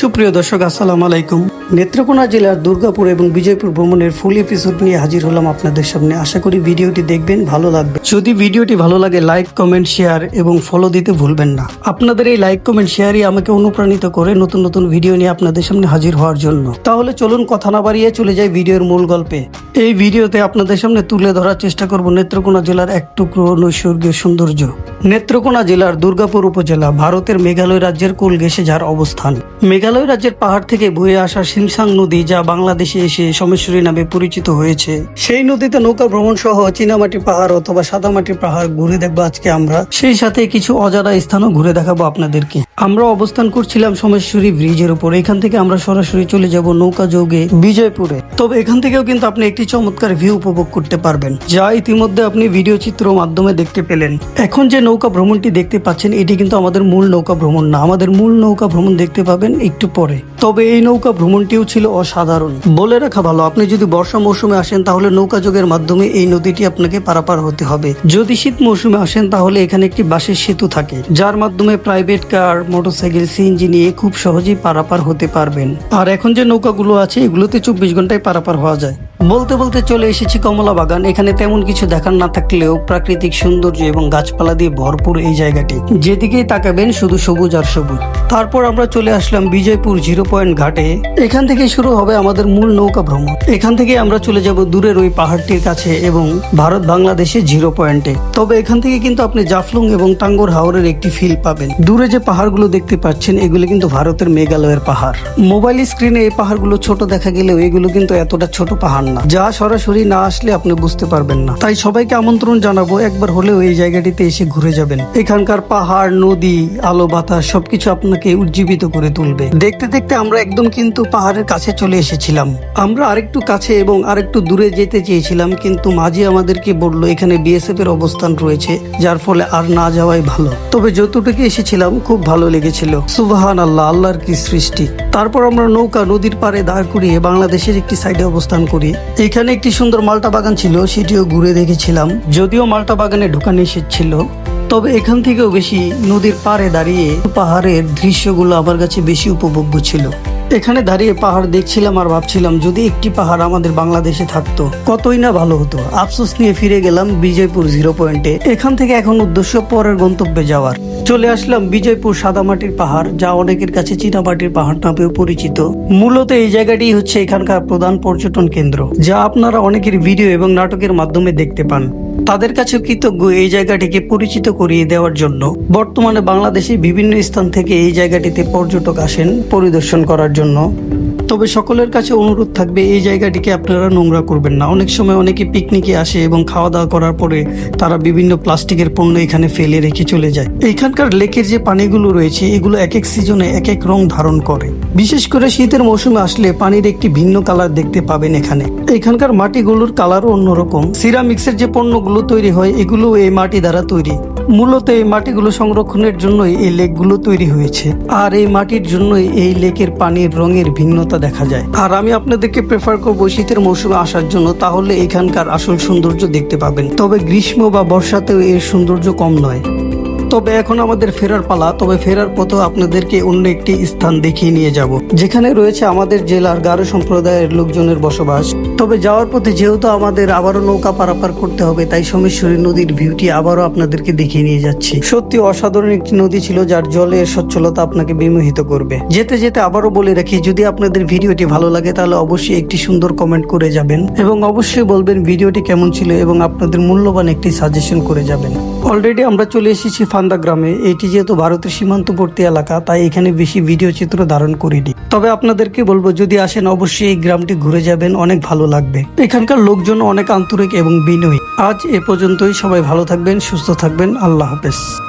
সুপ্রিয় দর্শক, আসসালাম আলাইকুম। নেত্রকোনা জেলার দুর্গাপুর এবং বিজয়পুর ভ্রমণের ফুল এপিসোড নিয়ে হাজির হলাম আপনাদের সামনে। আশা করি ভিডিওটি দেখবেন, ভালো লাগবে। যদি ভিডিওটি ভালো লাগে লাইক কমেন্ট শেয়ার এবং ফলো দিতে ভুলবেন না। আপনাদের এই লাইক কমেন্ট শেয়ারই আমাকে অনুপ্রাণিত করে নতুন নতুন ভিডিও নিয়ে আপনাদের সামনে হাজির হওয়ার জন্য। তাহলে চলুন কথা না বাড়িয়ে চলে যাই ভিডিওর মূল গল্পে। এই ভিডিওতে আপনাদের সামনে তুলে ধরার চেষ্টা করব নেত্রকোনা জেলার এক টুকরো নৈসর্গীয় সৌন্দর্য। নেত্রকোনা জেলার দুর্গাপুর উপজেলা, ভারতের মেঘালয় রাজ্যের কোল ঘেঁষে যার অবস্থান। মেঘালয় রাজ্যের পাহাড় থেকে বয়ে আসা সিমসাং নদী যা বাংলাদেশে এসে সমেশ্বরী নামে পরিচিত হয়েছে। সেই নদীতে নৌকা ভ্রমণ সহ চীনামাটি পাহাড় অথবা সাদামাটি পাহাড় ঘুরে দেখব আজকে আমরা। সেই সাথে কিছু অজানা স্থানও ঘুরে দেখাবো আপনাদেরকে। আমরা অবস্থান করছিলাম সোমেশ্বরী ব্রিজের উপর। এখান থেকে আমরা সরাসরি চলে যাব নৌকা যোগে বিজয়পুরে। তবে এখান থেকেও কিন্তু আপনি একটি চমৎকার ভিউ উপভোগ করতে পারবেন, যা ইতিমধ্যে আপনি ভিডিও চিত্র মাধ্যমে দেখতে পেলেন। এখন যে নৌকা ভ্রমণটি দেখতে পাচ্ছেন, এটি কিন্তু আমাদের মূল নৌকা ভ্রমণ না, আমাদের মূল নৌকা ভ্রমণ দেখতে পাবেন একটু পরে। তবে এই নৌকা ভ্রমণটিও ছিল অসাধারণ। বলে রাখা ভালো, আপনি যদি বর্ষা মৌসুমে আসেন, তাহলে নৌকা যোগের মাধ্যমে এই নদীটি আপনাকে পারাপার হতে হবে। যদি শীত মৌসুমে আসেন, তাহলে এখানে একটি বাসের সেতু থাকে, যার মাধ্যমে প্রাইভেট কার মোটরসাইকেল সিএনজি নিয়ে খুব সহজেই পারাপার হতে পারবেন। আর এখন যে নৌকাগুলো আছে, এগুলোতে চব্বিশ ঘন্টায় পারাপার হওয়া যায়। বলতে বলতে চলে এসেছি কমলা বাগান এখানে তেমন কিছু দেখার না থাকলেও প্রাকৃতিক সৌন্দর্য এবং গাছপালা দিয়ে ভরপুর এই জায়গাটি। যেদিকেই তাকাবেন শুধু সবুজ আর সবুজ। তারপর আমরা চলে আসলাম বিজয়পুর জিরো পয়েন্ট ঘাটে। এখান থেকে শুরু হবে আমাদের মূল নৌকা ভ্রমণ। এখান থেকে আমরা চলে যাব দূরের ওই পাহাড়টির কাছে এবং ভারত বাংলাদেশের জিরো পয়েন্টে। তবে এখান থেকে কিন্তু আপনি জাফলং এবং টাঙ্গর হাওরের একটি ফিল পাবেন। দূরে যে পাহাড়গুলো দেখতে পাচ্ছেন, এগুলো কিন্তু ভারতের মেঘালয়ের পাহাড়। মোবাইল স্ক্রিনে এই পাহাড়গুলো ছোট দেখা গেলেও এগুলো কিন্তু এতটা ছোট পাহাড় না। যা সরাসরি না আসলে আপনি বুঝতে পারবেন না। তাই সবাইকে আমন্ত্রণ জানাব, একবার হলেও এই জায়গাটিতে এসে ঘুরে যাবেন। এখানকার পাহাড়, নদী, আলো বাতাস, সবকিছু আপনাকে উজ্জীবিত করে তুলবে। দেখতে দেখতে আমরা একদম কিন্তু পাহাড়ের কাছে চলে এসেছিলাম। আমরা আরেকটু কাছে এবং আরেকটু দূরে যেতে চেয়েছিলাম, কিন্তু মাঝি আমাদেরকে বলল, এখানে বিএসএফ এর অবস্থান রয়েছে, যার ফলে আর না যাওয়াই ভালো। তবে যতটুকু এসেছিলাম, খুব ভালো লেগেছিল। সুবাহান আল্লাহ আল্লাহর কি সৃষ্টি। তারপর আমরা নৌকা নদীর পাড়ে দাঁড় করিয়ে বাংলাদেশের একটি সাইডে অবস্থান করি। এখানে একটি সুন্দর মালটা বাগান ছিল, সেটিও ঘুরে দেখেছিলাম। যদিও মালটা বাগানে ঢোকা নিষেধ ছিল, তবে এখান থেকেও বেশি নদীর পাড়ে দাঁড়িয়ে পাহাড়ের দৃশ্যগুলো আমার কাছে বেশি উপভোগ্য ছিল। এখানে দাঁড়িয়ে পাহাড় দেখছিলাম আর ভাবছিলাম, যদি একটি পাহাড় আমাদের বাংলাদেশে থাকতো, কতই না ভালো হতো। আফসোস নিয়ে ফিরে গেলাম বিজয়পুর জিরো পয়েন্টে। এখান থেকে এখন উদ্দেশ্য পরের গন্তব্যে যাওয়ার। চলে আসলাম বিজয়পুর সাদামাটির পাহাড়, যা অনেকের কাছে চীনামাটির পাহাড় নামেও পরিচিত। মূলত এই জায়গাটি হচ্ছে এখানকার প্রধান পর্যটন কেন্দ্র, যা আপনারা অনেকের ভিডিও এবং নাটকের মাধ্যমে দেখতে পান। তাদের কাছে কৃতজ্ঞ এই জায়গাটিকে পরিচিত করিয়ে দেওয়ার জন্য। বর্তমানে বাংলাদেশে বিভিন্ন স্থান থেকে এই জায়গাটিতে পর্যটক আসেন পরিদর্শন করার জন্য। তবে সকলের কাছে অনুরোধ থাকবে, এই জায়গাটিকে আপনারা নোংরা করবেন না। অনেক সময় অনেকে পিকনিকে আসে এবং খাওয়া দাওয়া করার পরে তারা বিভিন্ন প্লাস্টিকের পণ্য এখানে ফেলে রেখে চলে যায়। এইখানকার লেকের যে পানিগুলো রয়েছে, এগুলো এক এক সিজনে এক এক রং ধারণ করে। বিশেষ করে শীতের মৌসুমে আসলে পানির একটি ভিন্ন কালার দেখতে পাবেন এখানে। এখানকার মাটিগুলোর কালারও অন্যরকম। সিরামিক্সের যে পণ্যগুলো তৈরি হয় এগুলো এই মাটি দ্বারা তৈরি। মূলত এই মাটিগুলো সংরক্ষণের জন্য এই লেকগুলো তৈরি হয়েছে। আর এই মাটির জন্য এই লেকের পানির রঙের ভিন্নতা দেখা যায়। আর আমি আপনাদেরকে প্রেফার করব শীতের মৌসুমে আসার জন্য, তাহলে এখানকার আসল সৌন্দর্য দেখতে পাবেন। তবে গ্রীষ্ম বা বর্ষাতেও এর সৌন্দর্য কম নয়। তবে এখন আমাদের ফেরার পালা, তবে ফেরার পথেও আপনাদেরকে অন্য একটি স্থান দেখিয়ে নিয়ে যাব। যেখানে রয়েছে আমাদের জেলার গারো সম্প্রদায়ের লোকজনের বসবাস। তবে যাওয়ার পথে যেহেতু আমাদের আবারও নৌকা পারাপার করতে হবে, তাই সোমেশ্বরী নদীর ভিউটি আবারও আপনাদেরকে দেখিয়ে নিয়ে যাচ্ছি। সত্যি অসাধারণ একটি নদী ছিল, যার জলের সচ্ছলতা আপনাকে বিমোহিত করবে। যেতে যেতে আবারও বলে রাখি, যদি আপনাদের ভিডিওটি ভালো লাগে, তাহলে অবশ্যই একটি সুন্দর কমেন্ট করে যাবেন। এবং অবশ্যই বলবেন ভিডিওটি কেমন ছিল এবং আপনাদের মূল্যবান একটি সাজেশন করে যাবেন। অলরেডি আমরা চলে এসেছি ফান্দা গ্রামে। এটি যেহেতু ভারতের সীমান্তবর্তী এলাকা, তাই এখানে বেশি ভিডিও চিত্র ধারণ করিনি। তবে আপনাদেরকে বলব, যদি আসেন, অবশ্যই এই গ্রামটি ঘুরে যাবেন, অনেক ভালো লাগবে। এখানকার লোকজন অনেক আন্তরিক এবং বিনয়ী। আজ এ পর্যন্তই, সবাই ভালো থাকবেন, সুস্থ থাকবেন, আল্লাহ হাফেজ।